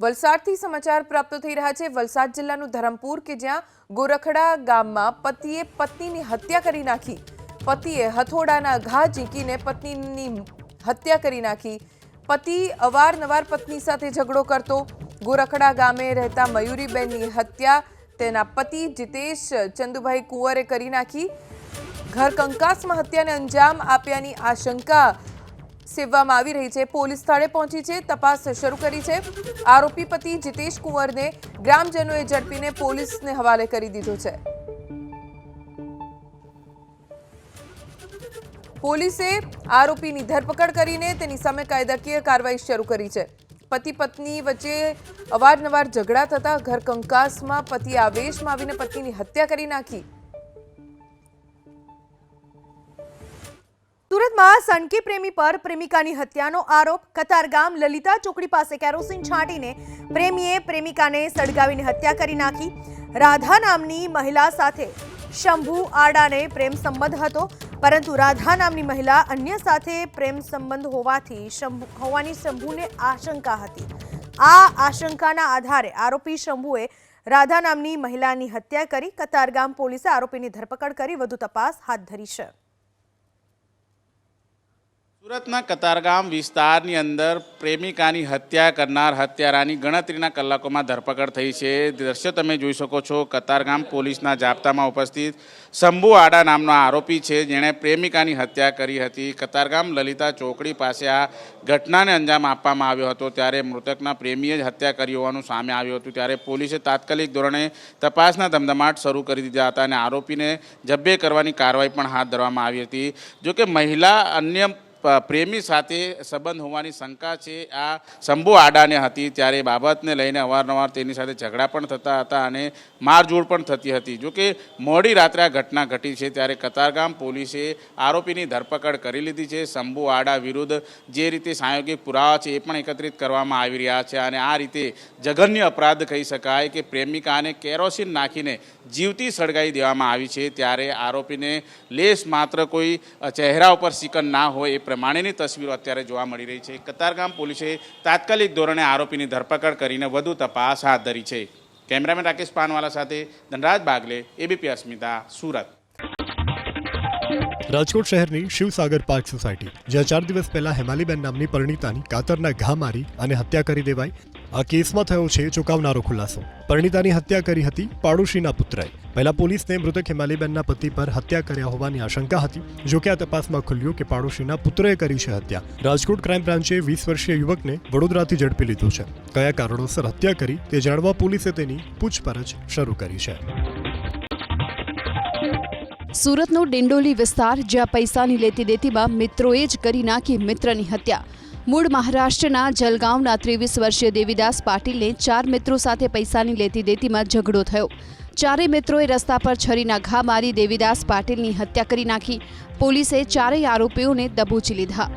વલસાડથી સમાચાર પ્રાપ્ત થઈ રહ્યા છે. વલસાડ જિલ્લાનું ધરમપુર કે જ્યાં ગોરખડા ગામમાં પતિએ પત્નીની હત્યા કરી નાખી. પતિએ હથોડાના ઘા ઝીંકીને પત્નીની હત્યા કરી નાખી. પતિ અવારનવાર પત્ની સાથે ઝઘડો કરતો. ગોરખડા ગામે રહેતા મયુરીબેનની હત્યા તેના પતિ જીતેશ ચંદુભાઈ કુંવરે કરી નાખી. ઘર કંકાસમાં હત્યાને અંજામ આપ્યાની આશંકા સેવવામાં આવી રહી છે. પોલીસ સ્થળે પહોંચી છે. તપાસ શરૂ કરી છે. આરોપી પતિ જીતેશ કુંવરને ગ્રામજનોએ ઝડપીને પોલીસને હવાલે કરી દીધો છે. પોલીસે આરોપીની ધરપકડ કરીને તેની સામે કાયદાકીય કાર્યવાહી શરૂ કરી છે. પતિ પત્ની વચ્ચે અવારનવાર ઝઘડા થતા ઘર કંકાસમાં પતિ આવેશમાં આવીને પત્નીની હત્યા કરી નાખી. સુરતમાં સણકી પ્રેમી પર પ્રેમિકાની હત્યાનો આરોપ. કતારગામ લલિતા ચોકડી પાસે કેરોસીન છાંટીને પ્રેમીએ પ્રેમિકાને સળગાવીને હત્યા કરી નાખી. રાધા નામની મહિલા સાથે શંભુ આડાને પ્રેમ સંબંધ હતો, પરંતુ રાધા નામની મહિલા અન્ય સાથે પ્રેમ સંબંધ હોવાથી શંભુ હોવાની શંભુને આશંકા હતી. આ આશંકાના આધારે આરોપી શંભુએ રાધા નામની મહિલાની હત્યા કરી કતારગામ પોલીસે આરોપીની ધરપકડ કરી, વધુ તપાસ હાથ ધરી છે. સુરતના કતારગામ વિસ્તારની અંદર પ્રેમિકાની હત્યા કરનાર હત્યારાની ગણતરીના કલાકોમાં ધરપકડ થઈ છે. દ્રશ્ય તમે જોઈ શકો છો. કતારગામ પોલીસના જાપ્તામાં ઉપસ્થિત શંભુ આડા નામનો આરોપી છે. જેણે પ્રેમિકાની હત્યા કરી હતી. કતારગામ લલિતા ચોકડી પાસે આ ઘટનાને અંજામ આપવામાં આવ્યો હતો. ત્યારે મૃતકના પ્રેમીએ જ હત્યા કરી હોવાનું સામે આવ્યું હતું. ત્યારે પોલીસે તાત્કાલિક ધોરણે તપાસના ધમધમાટ શરૂ કરી દીધા હતા અને આરોપીને જબ્બે કરવાની કાર્યવાહી પણ હાથ ધરવામાં આવી હતી. જોકે મહિલા અન્ય પ્રેમી સાથે સંબંધ હોવાની શંકા છે. આ શંભુ આડાને હતી, ત્યારે બાબતને લઈને અવારનવાર તેની સાથે ઝઘડા પણ થતા હતા અને મારઝૂડ પણ થતી હતી. જોકે, મોડી રાત્રે આ ઘટના ઘટી છે, ત્યારે કતારગામ પોલીસે આરોપીની ધરપકડ કરી લીધી છે. શંભુ આડા વિરુદ્ધ જે રીતે સાયોગિક પુરાવા છે, એ પણ એકત્રિત કરવામાં આવી રહ્યા છે અને આ રીતે જઘન્ય અપરાધ કહી શકાય કે પ્રેમિકાને કેરોસીન નાખીને જીવતી સળગાવી દેવામાં આવી છે. ત્યારે આરોપીને લેસ માત્ર કોઈ ચહેરા ઉપર સિકન ના હોય, એ પ્રમાણેની તસવીરો અત્યારે જોવા મળી રહી છે. કતારગામ પોલીસે તાત્કાલિક ધોરણે આરોપીની ધરપકડ કરીને વધુ તપાસ હાથ ધરી છે. કેમેરામેન રાકેશ પાનવાલા સાથે ધનરાજ બાગલે એબીપી અસ્મિતા, સુરત. રાજકોટ શહેરની શિવસાગર પાર્ક સોસાયટી, જ્યાં ચાર દિવસ પહેલા હેમાલીબેન નામની પરિણીતાની કાતરના ઘા મારી અને હત્યા કરી દેવાઈ. આ કેસમાં થયો છે ચોંકાવનારો ખુલાસો. પરિણીતાની હત્યા કરી હતી પાડોશીના પુત્રએ. પહેલા પોલીસને મૃતક હેમાલીબેનના પતિ પર હત્યા કર્યા હોવાની આશંકા હતી જોકે આ તપાસમાં ખુલ્યું કે પાડોશીના પુત્રએ કરી છે હત્યા. રાજકોટ ક્રાઇમ બ્રાન્ચે વીસ વર્ષીય યુવકને વડોદરાથી ઝડપી લીધો છે. કયા કારણોસર હત્યા કરી તે જાણવા પોલીસે તેની પૂછપરછ શરૂ કરી છે. સુરતનો ડિંડોલી વિસ્તાર, જ્યાં પૈસાની લેતી દેતીમાં મિત્રોએ જ કરી નાખી મિત્રની હત્યા. મૂળ મહારાષ્ટ્રના જલગાંવના ત્રેવીસ વર્ષીય દેવીદાસ પાટીલને ચાર મિત્રો સાથે પૈસાની લેતી દેતીમાં ઝઘડો થયો. ચારેય મિત્રોએ રસ્તા પર છરીના ઘા મારી દેવીદાસ પાટીલની હત્યા કરી નાખી. પોલીસે ચારેય આરોપીઓને દબોચી લીધા.